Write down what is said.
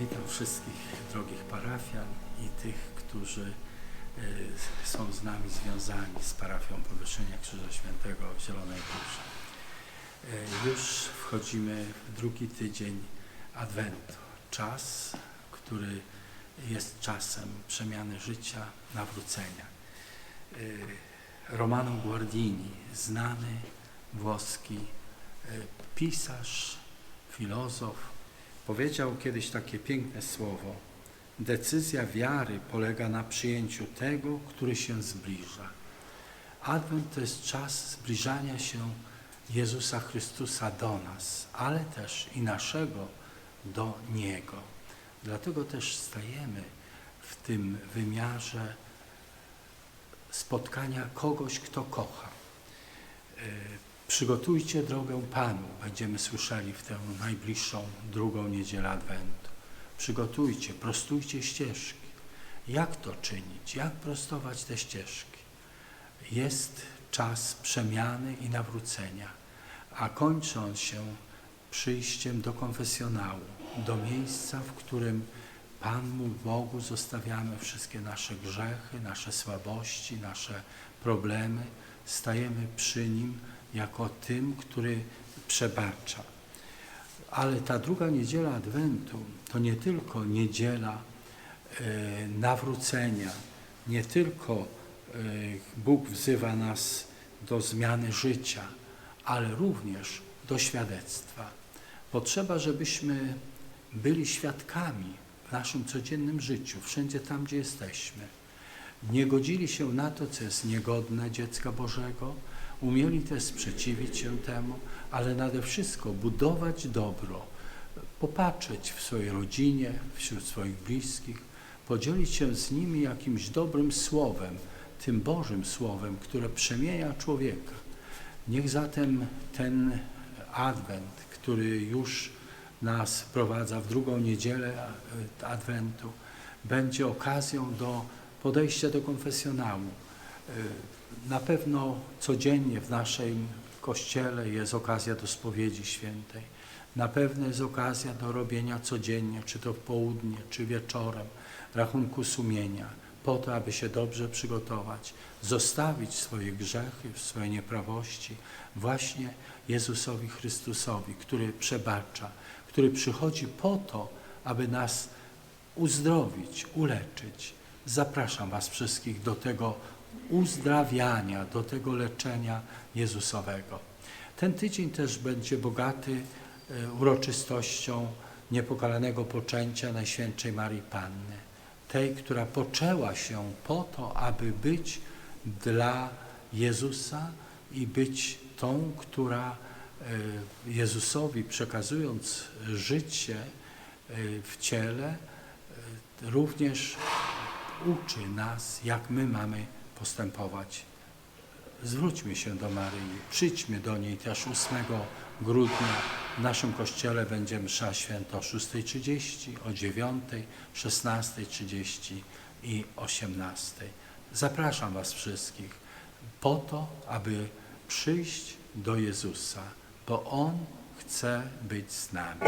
Witam wszystkich drogich parafian i tych, którzy e, są z nami związani z parafią Powyższenia Krzyża Świętego w Zielonej Górze. E, Już wchodzimy w drugi tydzień Adwentu. Czas, który jest czasem przemiany życia, nawrócenia. E, Romano Guardini, znany włoski pisarz, filozof, powiedział kiedyś takie piękne słowo. Decyzja wiary polega na przyjęciu tego, który się zbliża. Adwent to jest czas zbliżania się Jezusa Chrystusa do nas, ale też i naszego do Niego. Dlatego też stajemy w tym wymiarze spotkania kogoś, kto kocha. Przygotujcie drogę Panu, będziemy słyszeli w tę najbliższą drugą niedzielę Adwentu. Przygotujcie, prostujcie ścieżki. Jak to czynić? Jak prostować te ścieżki? Jest czas przemiany i nawrócenia, a kończy on się przyjściem do konfesjonału, do miejsca, w którym Panu Bogu zostawiamy wszystkie nasze grzechy, nasze słabości, nasze problemy. Stajemy przy Nim jako tym, który przebacza. Ale ta druga niedziela Adwentu to nie tylko niedziela e, nawrócenia, nie tylko e, Bóg wzywa nas do zmiany życia, ale również do świadectwa. Potrzeba, żebyśmy byli świadkami w naszym codziennym życiu, wszędzie tam, gdzie jesteśmy. Nie godzili się na to, co jest niegodne dziecka Bożego, umieli też sprzeciwić się temu, ale nade wszystko budować dobro, popatrzeć w swojej rodzinie, wśród swoich bliskich, podzielić się z nimi jakimś dobrym słowem, tym Bożym słowem, które przemienia człowieka. Niech zatem ten Adwent, który już nas wprowadza w drugą niedzielę e, Adwentu, będzie okazją do podejścia do konfesjonału. E, Na pewno codziennie w naszym kościele jest okazja do spowiedzi świętej. Na pewno jest okazja do robienia codziennie, czy to w południe, czy wieczorem, rachunku sumienia, po to, aby się dobrze przygotować, zostawić swoje grzechy, swoje nieprawości właśnie Jezusowi Chrystusowi, który przebacza, który przychodzi po to, aby nas uzdrowić, uleczyć. Zapraszam Was wszystkich do tego uzdrawiania, do tego leczenia Jezusowego. Ten tydzień też będzie bogaty e, uroczystością niepokalanego poczęcia Najświętszej Marii Panny, tej, która poczęła się po to, aby być dla Jezusa i być tą, która e, Jezusowi przekazując życie e, w ciele, również uczy nas, jak my mamy postępować. Zwróćmy się do Maryi, przyjdźmy do niej też 8 grudnia. W naszym kościele będzie msza święta o 6.30, o 9, 16.30 i 18. Zapraszam Was wszystkich po to, aby przyjść do Jezusa, bo On chce być z nami.